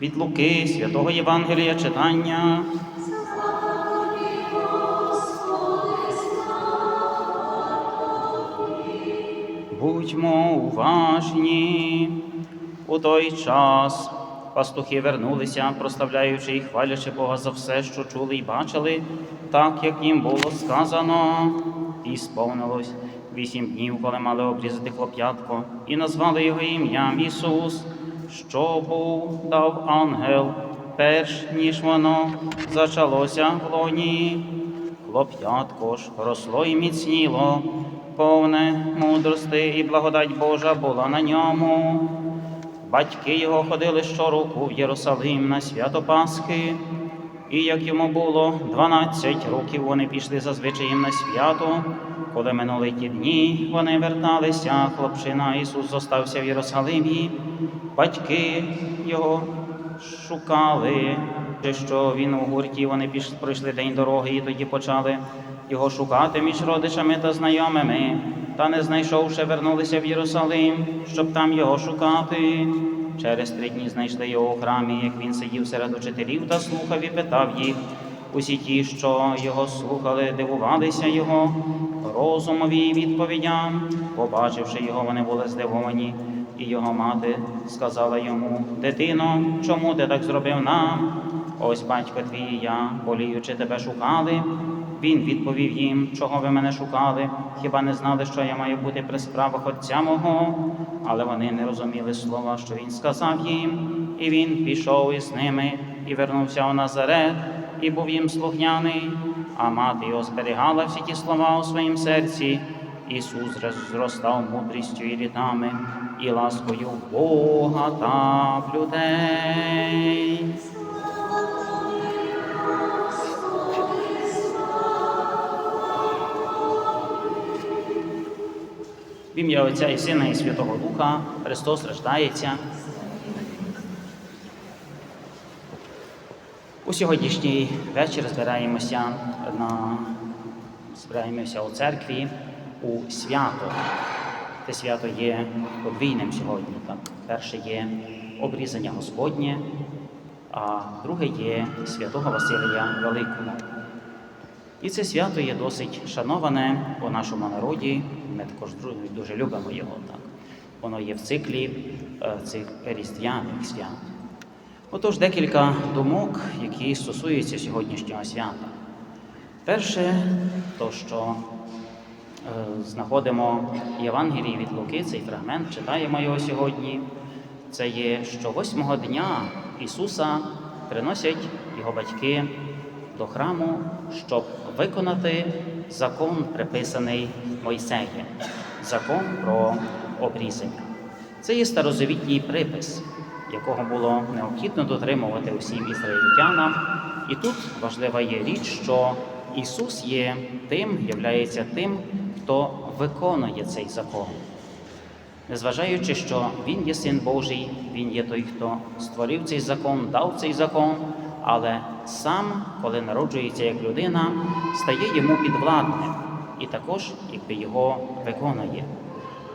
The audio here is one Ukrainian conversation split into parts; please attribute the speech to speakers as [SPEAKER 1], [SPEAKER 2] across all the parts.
[SPEAKER 1] Від Луки, святого Євангелія читання. Будьмо уважні. У той час пастухи вернулися, прославляючи і хвалячи Бога за все, що чули і бачили, так як їм було сказано, і сповнилось вісім днів, коли мали обрізати хлоп'ятко, і назвали його ім'ям Ісус, що був дав ангел, перш ніж воно зачалося в лоні. Хлоп'ятко ж росло і міцніло, повне мудрости і благодать Божа була на ньому. Батьки його ходили щороку в Єрусалим на свято Пасхи, і як йому було 12 років, вони пішли зазвичай на свято. Коли минули ті дні, вони верталися, хлопчина Ісус зостався в Єрусалимі. Батьки його шукали, що він у гурті, вони пройшли день дороги і тоді почали його шукати між родичами та знайомими. Та не знайшовши, вернулися в Єрусалим, щоб там його шукати. Через три дні знайшли його у храмі, як він сидів серед учителів та слухав і питав їх. Усі ті, що його слухали, дивувалися його розумові й відповідям. Побачивши його, вони були здивовані. І його мати сказала йому: Дитино, чому ти так зробив нам? Ось батько твій і я, боліючи тебе шукали. Він відповів їм, чого ви мене шукали, хіба не знали, що я маю бути при справах отця мого? Але вони не розуміли слова, що він сказав їм, і він пішов із ними і вернувся у Назарет, і був їм слухняний. А мати його зберігала всі ті слова у своїм серці. Ісус зростав мудрістю і літами, і ласкою Бога та в людей. В ім'я Отця і Сина і Святого Духа Христос рождається. У сьогоднішній вечір збираємося на збираємося у церкві у свято. Це свято є подвійним сьогодні. Так? Перше є обрізання Господнє, а друге є святого Василія Великого. І це свято є досить шановане у нашому народі. Ми також дуже любимо його. Так. Воно є в циклі е, цих різдвяних свят. Отож, декілька думок, які стосуються сьогоднішнього свята. Перше, то що е, знаходимо Євангелії від Луки, цей фрагмент, читаємо його сьогодні. Це є, що восьмого дня Ісуса приносять його батьки до храму, щоб виконати закон, приписаний Мойсеєм, закон про обрізання. Це є старозавітній припис, якого було необхідно дотримувати усім ізраїльтянам. І тут важлива є річ, що Ісус є тим, являється тим, хто виконує цей закон. Незважаючи, що Він є син Божий, Він є той, хто створив цей закон, дав цей закон, але сам, коли народжується як людина, стає йому підвладним і також якби його виконує.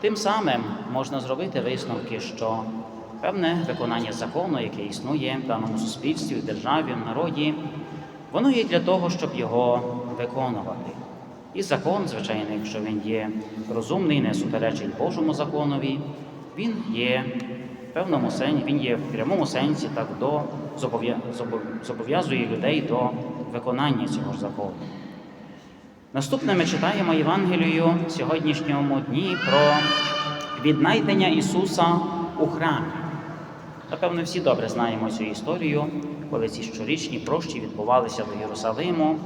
[SPEAKER 1] Тим самим можна зробити висновки, що певне виконання закону, яке існує в даному суспільстві, в державі, в народі, воно є для того, щоб його виконувати. І закон, звичайно, якщо він є розумний, не суперечить Божому законові, він є в певному сенсі, він є в прямому сенсі так до зобов'язує людей до виконання цього ж закону. Наступне ми читаємо Євангелію в сьогоднішньому дні про віднайдення Ісуса у храмі. Напевно, всі добре знаємо цю історію, коли ці щорічні прощі відбувалися до Єрусалиму.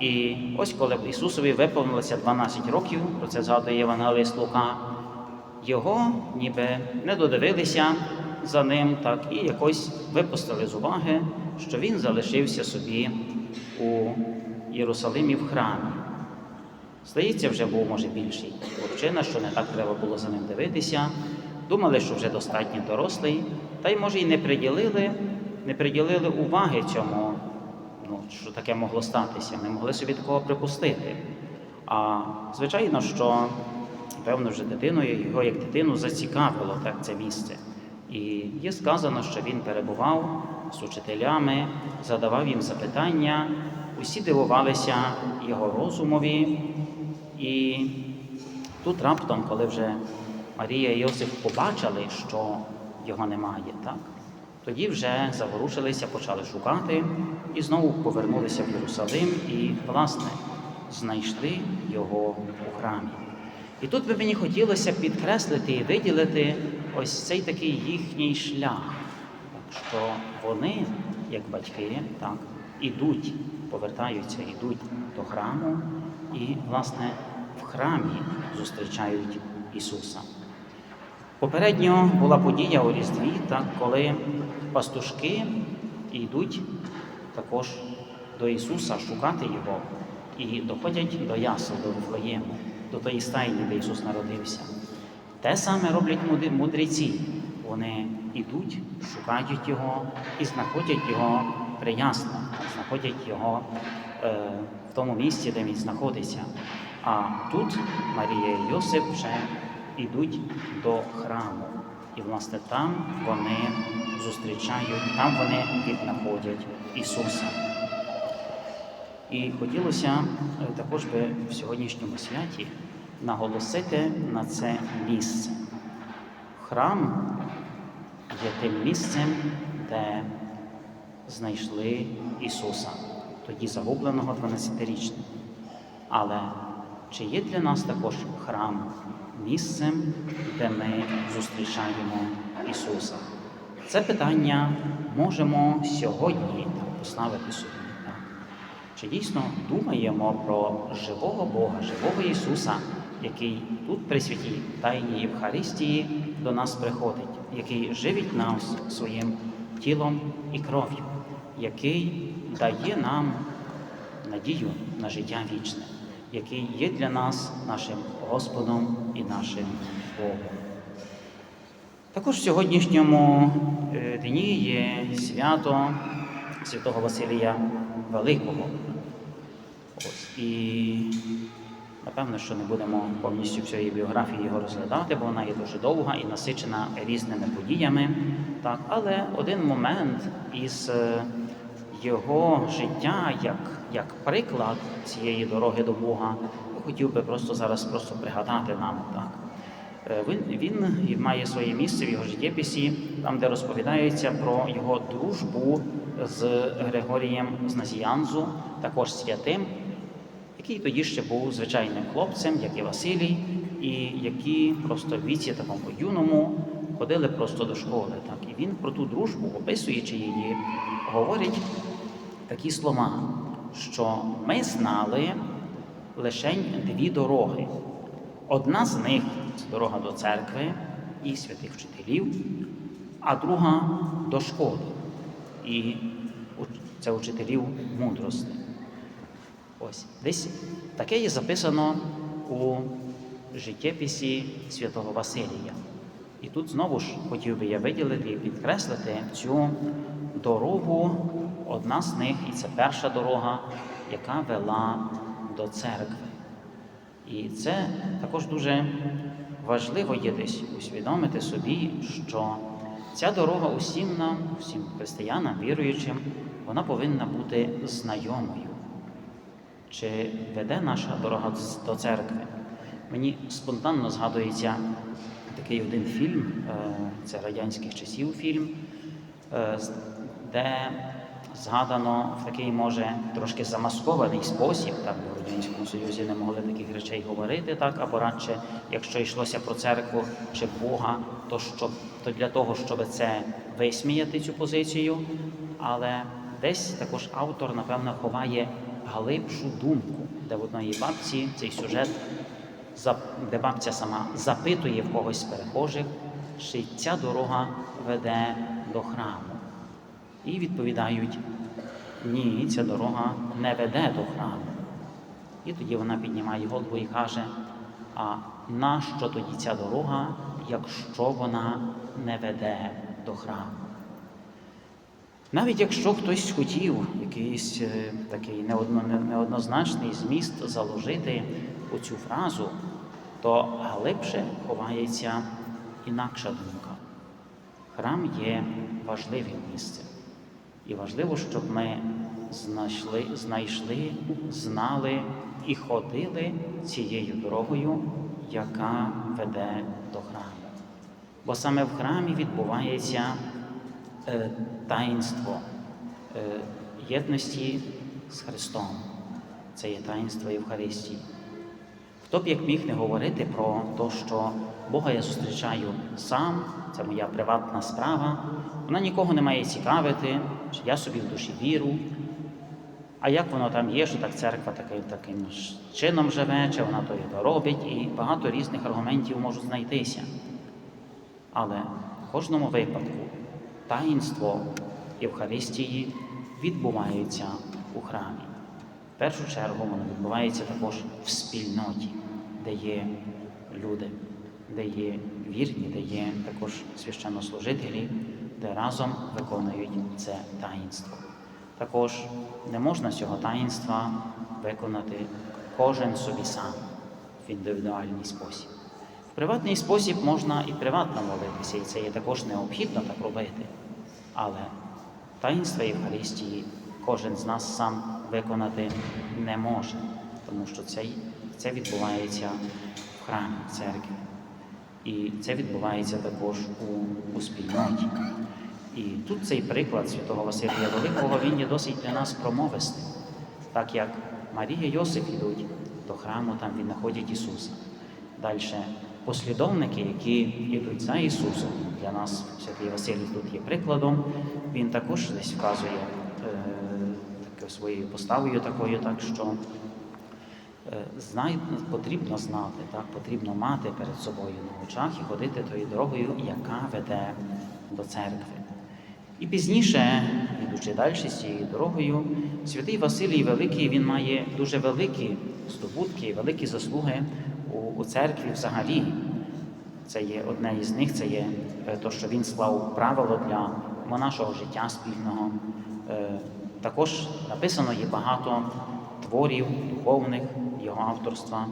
[SPEAKER 1] І ось коли Ісусові виповнилося 12 років, про це згадує Євангеліст Лука, його ніби не додивилися за ним, так і якось випустили з уваги, що він залишився собі у Єрусалимі в храмі. Здається, вже був, може, більший хлопчина, що не так треба було за ним дивитися. Думали, що вже достатньо дорослий, та й, може, і не приділили, не приділили уваги цьому, ну, що таке могло статися, не могли собі такого припустити. А звичайно, що певно вже дитиною, його як дитину зацікавило так це місце. І є сказано, що він перебував з учителями, задавав їм запитання, усі дивувалися його розумові. І тут раптом, коли вже Марія і Йосиф побачили, що його немає, так? тоді вже заворушилися, почали шукати і знову повернулися в Єрусалим і, власне, знайшли його у храмі. І тут би мені хотілося підкреслити і виділити ось цей такий їхній шлях, так, що вони, як батьки, так, ідуть, повертаються, ідуть до храму і, власне, в храмі зустрічають Ісуса. Попередньо була подія у Різдві, так, коли пастушки йдуть також до Ісуса шукати Його і доходять до ясел, до Вифлеєму, до тої стайні, де Ісус народився. Те саме роблять мудреці. Вони йдуть, шукають Його і знаходять Його приясно, знаходять Його е, в тому місці, де Він знаходиться. А тут Марія і Йосип вже йдуть до храму. І, власне, там вони зустрічають, там вони віднаходять Ісуса. І хотілося е, також би в сьогоднішньому святі наголосити на це місце. Храм є тим місцем, де знайшли Ісуса, тоді загубленого 12-річним. Але чи є для нас також храм місцем, де ми зустрічаємо Ісуса? Це питання можемо сьогодні поставити собі. Чи дійсно думаємо про живого Бога, живого Ісуса, який тут при святій Тайній Євхаристії до нас приходить, який живить нас своїм тілом і кров'ю, який дає нам надію на життя вічне, який є для нас нашим Господом і нашим Богом. Також в сьогоднішньому е, дні є свято святого Василія Великого. Ось, і напевно, що не будемо повністю всієї біографії його розглядати, бо вона є дуже довга і насичена різними подіями. Так, але один момент із е, його життя, як, як приклад цієї дороги до Бога, я хотів би просто зараз просто пригадати нам так. Е, Він, він має своє місце в його життєписі, там, де розповідається про його дружбу з Григорієм з Назіянзу, також святим, який тоді ще був звичайним хлопцем, як і Василій, і які просто в віці такому юному ходили просто до школи. Так. Він про ту дружбу, описуючи її, говорить такі слова, що ми знали лише дві дороги. Одна з них це дорога до церкви і святих вчителів, а друга до школи. І це учителів мудрости. Ось десь таке є записано у життєписі святого Василія. І тут знову ж хотів би я виділити і підкреслити цю дорогу, одна з них, і це перша дорога, яка вела до церкви. І це також дуже важливо є десь усвідомити собі, що ця дорога усім нам, усім християнам, віруючим, вона повинна бути знайомою. Чи веде наша дорога до церкви? Мені спонтанно згадується такий один фільм, е, це радянських часів фільм, е, де згадано в такий, може, трошки замаскований спосіб, так в Радянському Союзі не могли таких речей говорити, так, або радше, якщо йшлося про церкву чи Бога, то, щоб, то для того, щоб це висміяти цю позицію, але десь також автор, напевно, ховає глибшу думку, де в одної бабці цей сюжет де бабця сама запитує в когось перехожих, чи ця дорога веде до храму. І відповідають: ні, ця дорога не веде до храму. І тоді вона піднімає голову і каже: а нащо тоді ця дорога, якщо вона не веде до храму? Навіть якщо хтось хотів якийсь е, такий неодно- неоднозначний зміст заложити у цю фразу, то глибше ховається інакша думка. Храм є важливим місцем. І важливо, щоб ми знайшли, знайшли, знали і ходили цією дорогою, яка веде до храму. Бо саме в храмі відбувається е, таїнство е, єдності з Христом. Це є таїнство Євхаристії. Хто б як міг не говорити про те, що Бога я зустрічаю сам, це моя приватна справа, вона нікого не має цікавити, чи я собі в душі віру. А як воно там є, що так церква таким, таким чином живе, чи вона то і то робить, і багато різних аргументів можуть знайтися. Але в кожному випадку таїнство Євхаристії відбувається у храмі. Першу чергу воно відбувається також в спільноті, де є люди, де є вірні, де є також священнослужителі, де разом виконують це таїнство. Також не можна цього таїнства виконати кожен собі сам в індивідуальний спосіб. В приватний спосіб можна і приватно молитися, і це є також необхідно так робити. Але таїнство Євхаристії кожен з нас сам виконати не може, тому що це, це відбувається в храмі в церкві. І це відбувається також у, у спільноті. І тут цей приклад святого Василія Великого він є досить для нас промовистим, так як Марія і Йосип йдуть до храму, там віднаходять Ісуса. Далі послідовники, які йдуть за Ісусом, для нас святий Василій тут є прикладом, він також десь вказує своєю поставою такою, так що е, знай, потрібно знати, так, потрібно мати перед собою на очах і ходити тою дорогою, яка веде до церкви. І пізніше, ідучи далі з цією дорогою, святий Василій Великий він має дуже великі здобутки, великі заслуги у, у церкві взагалі. Це є одне із них, це є е, те, що він склав правило для нашого життя спільного. Також написано є багато творів духовних його авторства.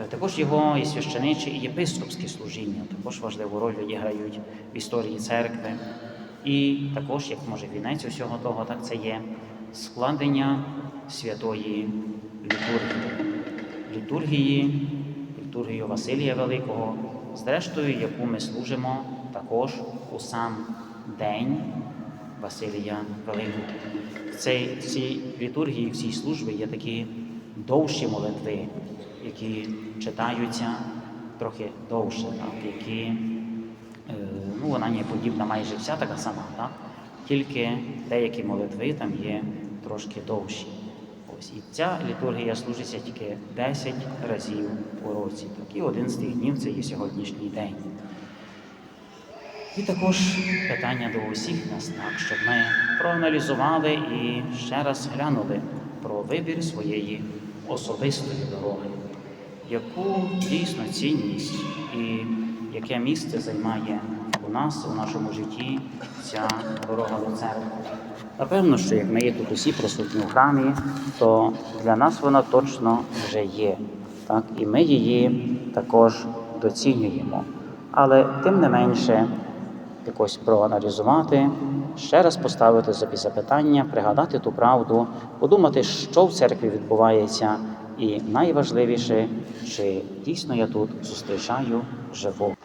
[SPEAKER 1] Е, Також його і священичі, і єпископське служіння також важливу роль відіграють в історії церкви. І також, як може вінець усього того, так це є складення святої літургії. Літургії, літургію Василія Великого, зрештою, яку ми служимо також у сам день Василія Великого. Цій, цій літургії, в цій службі є такі довші молитви, які читаються трохи довше, так, які Е, ну, вона не подібна майже вся така сама, так? тільки деякі молитви там є трошки довші. Ось. І ця літургія служиться тільки 10 разів у році. Так, і один з тих днів це є сьогоднішній день. І також питання до усіх нас, так, щоб ми проаналізували і ще раз глянули про вибір своєї особистої дороги, яку дійсно цінність і яке місце займає у нас, у нашому житті, ця дорога до церкви. Напевно, що як ми є тут усі присутні у храмі, то для нас вона точно вже є. Так? І ми її також доцінюємо. Але тим не менше, якось проаналізувати, ще раз поставити собі запитання, пригадати ту правду, подумати, що в церкві відбувається, і найважливіше, чи дійсно я тут зустрічаю живу.